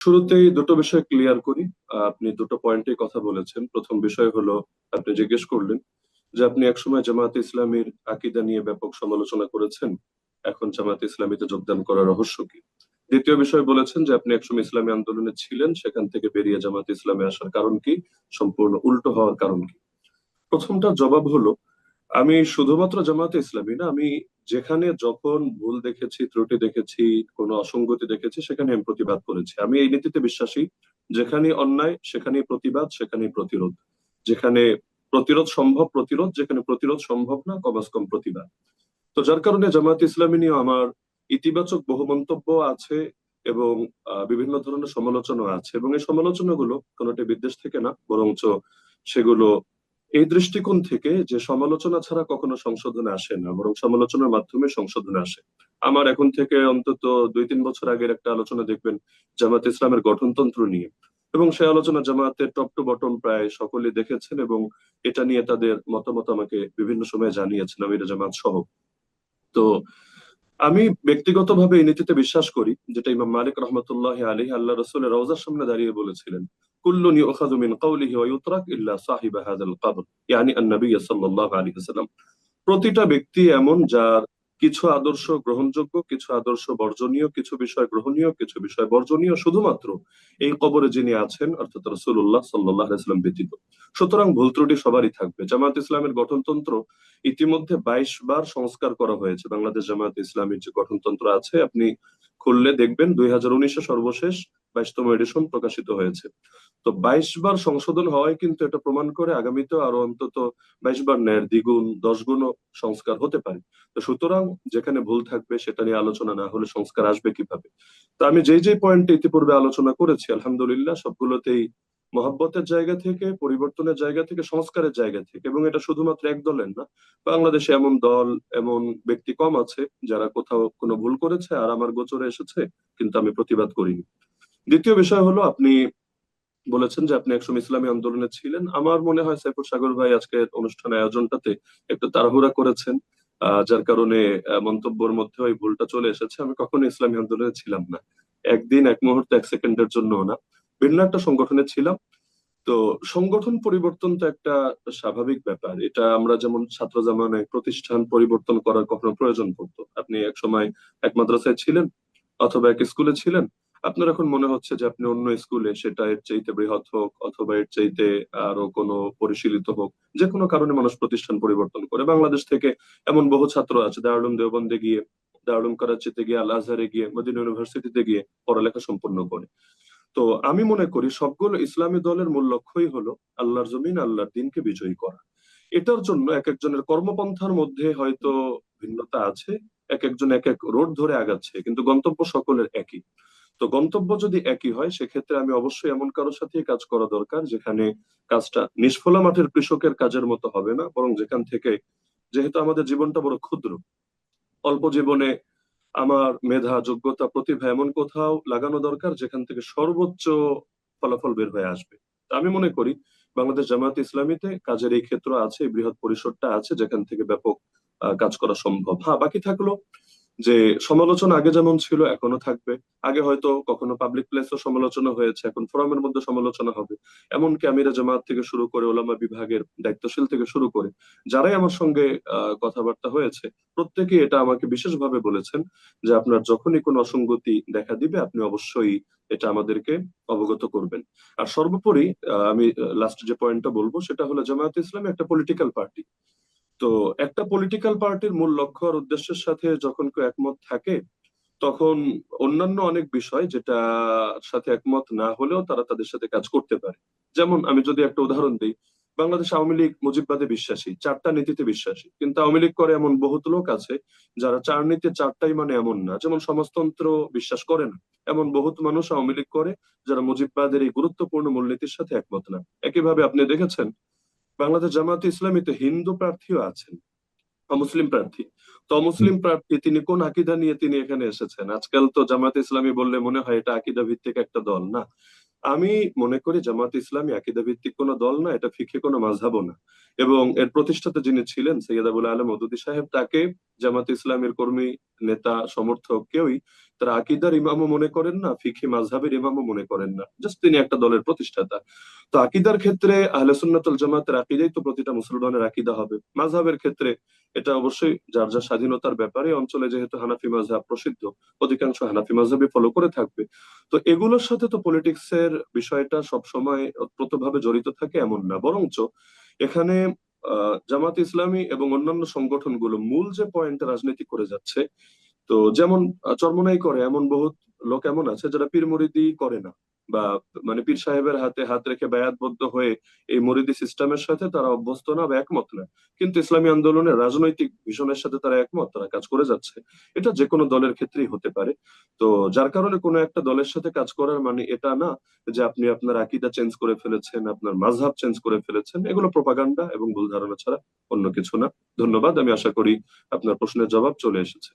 শুরুতেই দুটো বিষয় ক্লিয়ার করি। আপনি দুটো পয়েন্টে কথা বলেছেন। প্রথম বিষয় হলো, আপনি জিজ্ঞেস করলেন যে আপনি একসময় জামায়াতে ইসলামীর আকীদা নিয়ে ব্যাপক সমালোচনা করেছেন। এখন জামায়াতে ইসলামীতে যোগদান করার রহস্য কি? দ্বিতীয় বিষয় বলেছেন যে আপনি একসময় ইসলামী আন্দোলনে ছিলেন, সেখান থেকে বেরিয়ে জামায়াতে ইসলামে আসার কারণ কি? সম্পূর্ণ উল্টো হওয়ার কারণ কি? প্রথমটা জবাব হলো আমি শুধুমাত্র জামায়াতে ইসলামী না, আমি যেখানে যখন ভুল দেখেছি, ত্রুটি দেখেছি, কোনো অসঙ্গতি দেখেছি, সেখানে আমি প্রতিবাদ করেছি। আমি এই নীতিতে বিশ্বাসী যেখানে অন্যায়, সেখানেই প্রতিবাদ, সেখানেই প্রতিরোধ। যেখানে প্রতিরোধ সম্ভব, প্রতিরোধ, যেখানে প্রতিরোধ সম্ভব না, কমাস কম প্রতিবাদ। তো যার কারণে জামায়াত ইসলামী নিয়ে আমার ইতিবাচক বহু মন্তব্য আছে এবং বিভিন্ন ধরনের সমালোচনা আছে। এবং এই সমালোচনাগুলো কোনোটি বিদ্বেষ থেকে না, বরঞ্চ সেগুলো এই দৃষ্টিকোণ থেকে যে সমালোচনা ছাড়া কখনো সংশোধনে আসে না, বরং সমালোচনার মাধ্যমে সংশোধনে আসে। আমার এখন থেকে অন্তত দুই তিন বছর আগের একটা আলোচনা দেখবেন জামাত ইসলামের গঠনতন্ত্র নিয়ে। এবং সেই আলোচনা জামাতের টপ টু বটম প্রায় সকলেই দেখেছেন এবং এটা নিয়ে তাদের মতামত আমাকে বিভিন্ন সময় জানিয়েছেন আমির জামাত সহ। তো আমি ব্যক্তিগতভাবে এই নীতিতে বিশ্বাস করি, যেটা ইমাম মালিক রহমতুল্লাহ আলী আল্লাহ রসুলের রওজার সামনে দাঁড়িয়ে বলেছিলেন কুল্লুন ইউখাযু মিন কাওলিহি ওয়া ইউতরাক ইল্লা সাহিবা হাযাল কবর ইয়ানি আন-নবী সাল্লাল্লাহু আলাইহি ওয়াসাল্লাম প্রতিটা ব্যক্তি এমন যার কিছু আদর্শ গ্রহণযোগ্য, কিছু আদর্শ বর্জনীয়, কিছু বিষয় গ্রহণীয়, কিছু বিষয় বর্জনীয় শুধুমাত্র এই কবরে যিনি আছেন, অর্থাৎ রসুল্লাহ সাল্লাহ আলাইসাল্লাম ব্যতীত। সুতরাং ভুল ত্রুটি সবারই থাকবে। জামাত ইসলামের গঠনতন্ত্র ইতিমধ্যে বাইশ বার সংস্কার করা হয়েছে। বাংলাদেশ জামাত ইসলামের যে গঠনতন্ত্র আছে, আপনি খুললে দেখবেন দুই হাজার উনিশে সর্বশেষ বাইশতম এডিশন প্রকাশিত হয়েছে। তো বাইশ বার সংশোধন হওয়ায় কিন্তু এটা প্রমাণ করে আগামীতে আরও অন্তত বাইশ বার ন্যায়ের দ্বিগুণ দশ গুণ সংস্কার হতে পারে। তো সুতরাং যেখানে ভুল থাকবে সেটা নিয়ে আলোচনা না হলে সংস্কার আসবে কীভাবে? তো আমি যেই যেই পয়েন্টে ইতিপূর্বে আলোচনা করেছি, আলহামদুলিল্লাহ সবগুলোতেই মহাব্বতের জায়গা থেকে, পরিবর্তনের জায়গা থেকে, সংস্কারের জায়গা থেকে, এবং এটা শুধুমাত্র এক দলের না, বাংলাদেশে এমন দল, এমন ব্যক্তি কম আছে যারা কোথাও কোনো ভুল করেছে আর আমার গোচরে এসেছে, কিন্তু আমি প্রতিবাদ করিনি। দ্বিতীয় বিষয় হলো, আপনি বলেছেন যে আপনি একসময় ইসলামী আন্দোলনে ছিলেন। আমার মনে হয় সাইফুল সাগর ভাই আজকে অনুষ্ঠান আয়োজনটাতে একটু তাড়াহুড়া করেছেন যার কারণে মন্তব্যের মধ্যে ওই ভুলটা চলে এসেছে। আমি কখনো ইসলামী আন্দোলনে ছিলাম না। একদিন, এক মুহূর্তে, এক সেকেন্ডের জন্য না। ভিন্ন একটা সংগঠনে ছিলাম। তো সংগঠন পরিবর্তন তো একটা স্বাভাবিক ব্যাপার। এটা আমরা যেমন ছাত্র জামানায় প্রতিষ্ঠান পরিবর্তন করার কখনো প্রয়োজন পড়তো। আপনি এক সময় এক মাদ্রাসায় ছিলেন অথবা এক স্কুলে ছিলেন। আপনার এখন মনে হচ্ছে যে আপনি অন্য স্কুলে সেটা এর চাইতে বৃহৎ হোক অথবা এর চাইতে আরও কোনো পরিশীলিত হোক যে কোনো কারণে মানুষ প্রতিষ্ঠান পরিবর্তন করে। বাংলাদেশ থেকে এমন বহু ছাত্র আছে দারুলুম দেওবন্দে গিয়ে দারুলুম করাচিতে গিয়ে, আল আজহারে গিয়ে, মদিনা ইউনিভার্সিটিতে গিয়ে পড়ালেখা সম্পূর্ণ করে। তো আমি মনে করি সবগুলো ইসলামী দলের মূল লক্ষ্যই হলো আল্লাহর জমিন, আল্লাহর দিনকে বিজয়ী করা। এটার জন্য এক একজনের কর্মপন্থার মধ্যে হয়তো ভিন্নতা আছে এক একজন এক এক রোড ধরে আগাচ্ছে, কিন্তু গন্তব্য সকলের একই। তো গন্তব্য যদি একই হয়, সেক্ষেত্রে আমি অবশ্যই এমন কারোর সাথে কাজ করা দরকার, যেখানে কাজটা নিষ্ফলা মাঠের কৃষকের কাজের মতো হবে না, বরং যেখান থেকে যেহেতু আমাদের জীবনটা বড় ক্ষুদ্র, অল্প জীবনে আমার মেধা, যোগ্যতা, প্রতিভা এমন কোথাও লাগানো দরকার যেখান থেকে সর্বোচ্চ ফলাফল বের হয়ে আসবে। আমি মনে করি বাংলাদেশ জামায়াত ইসলামীতে কাজের এই ক্ষেত্র আছে বৃহৎ পরিসরটা আছে যেখান থেকে ব্যাপক কাজ করা সম্ভব। হ্যাঁ বাকি থাকল যে সমালোচনা আগে যেমন ছিল, এখনও থাকবে। আগে হয়তো কখনো পাবলিক প্লেসও সমালোচনা হয়েছে, এখন ফোরামের মধ্যে সমালোচনা হবে। এমনকি আমিরা জামাত থেকে শুরু করে, ওলামা বিভাগের দায়িত্বশীল থেকে শুরু করে, যারাই আমার সঙ্গে কথাবার্তা হয়েছে, প্রত্যেকেই এটা আমাকে বিশেষভাবে বলেছেন যে আপনার যখনই কোনো অসঙ্গতি দেখা দিবে, আপনি অবশ্যই এটা আমাদেরকে অবগত করবেন। আর সর্বোপরি আমি লাস্ট যে পয়েন্টটা বলব, সেটা হলো জামায়াত ইসলামী একটা পলিটিক্যাল পার্টি তো একটা পলিটিক্যাল পার্টির মূল লক্ষ্য আর উদ্দেশ্যের সাথে যখন কেউ একমত থাকে, তখন অন্যান্য অনেক বিষয় যেটা সাথে একমত না হলেও তারা তাদের সাথে কাজ করতে পারে। যেমন আমি যদি একটা উদাহরণ দিই, বাংলাদেশ আওয়ামী লীগ মুজিববাদে বিশ্বাসী, চারটা নীতিতে বিশ্বাসী। কিন্তু আওয়ামী লীগ করে এমন বহুত লোক আছে যারা চার নীতি চারটাই মানে এমন না। যেমন সমাজতন্ত্র বিশ্বাস করে না। এমন বহুত মানুষ আওয়ামী লীগ করে যারা মুজিববাদের এই গুরুত্বপূর্ণ মূলনীতির সাথে একমত না। একইভাবে আপনি দেখেছেন বাংলাদেশ ইসলামী তো হিন্দু প্রার্থীও আছেন অমুসলিম প্রার্থী। তো অমুসলিম প্রার্থী তিনি কোন আকিদা নিয়ে তিনি এখানে এসেছেন? আজকাল তো জামায়াত ইসলামী বললে মনে হয় এটা আকিদা ভিত্তিক একটা দল না? আমি মনে করি জামাত ইসলামী আকিদা ভিত্তিক কোনো দল না, এটা ফিকে কোনো মাঝহাবও না। এবং এর প্রতিষ্ঠাতা যিনি ছিলেন সৈয়দ আবুল আলম মদুদি সাহেব, তাকে জামাত ইসলামের কর্মী, নেতা, সমর্থক কেউই তারা আকিদার ইমামও মনে করেন না, ফিখে মাঝহাবের ইমামও মনে করেন না। জাস্ট তিনি একটা দলের প্রতিষ্ঠাতা। তো আকিদার ক্ষেত্রে আহলে সুন্নাতুল জামাতের আকিদাই তো প্রতিটা মুসলমানের আকিদা হবে। মাঝহাবের ক্ষেত্রে এটা অবশ্যই যার যার স্বাধীনতার ব্যাপারে, অঞ্চলে যেহেতু হানাফি মাঝহাব প্রসিদ্ধ, অধিকাংশ হানাফি মাঝহাবই ফলো করে থাকবে। তো এগুলোর সাথে তো পলিটিক্স এর বিষয়টা সবসময় ওতপ্রোতভাবে জড়িত থাকে এমন না। বরঞ্চ এখানে জামাত ইসলামী এবং অন্যান্য সংগঠনগুলো মূল যে পয়েন্টে রাজনীতি করে যাচ্ছে, তো যেমন চর্মনাই করে এমন বহুত লোক এমন আছে যারা পীর মুরিদি করে না। বা মানে পীর সাহেবের হাতে হাত রেখে বায়াতবদ্ধ হয়ে এই মুরিদি সিস্টেমের সাথে তারা অভ্যস্ত না বা একমত না। কিন্তু ইসলামী আন্দোলনের রাজনৈতিক ভিশনের সাথে তারা একমত, তারা কাজ করে যাচ্ছে। এটা যে কোনো দলের ক্ষেত্রেই হতে পারে। তো যার কারণে কোনো একটা দলের সাথে কাজ করার মানে এটা না যে আপনি আপনার আকিদা চেঞ্জ করে ফেলেছেন, আপনার মাঝহাব চেঞ্জ করে ফেলেছেন, এগুলো প্রপাগান্ডা এবং ভুল ধারণা ছাড়া অন্য কিছু না। ধন্যবাদ, আমি আশা করি আপনার প্রশ্নের জবাব চলে এসেছে।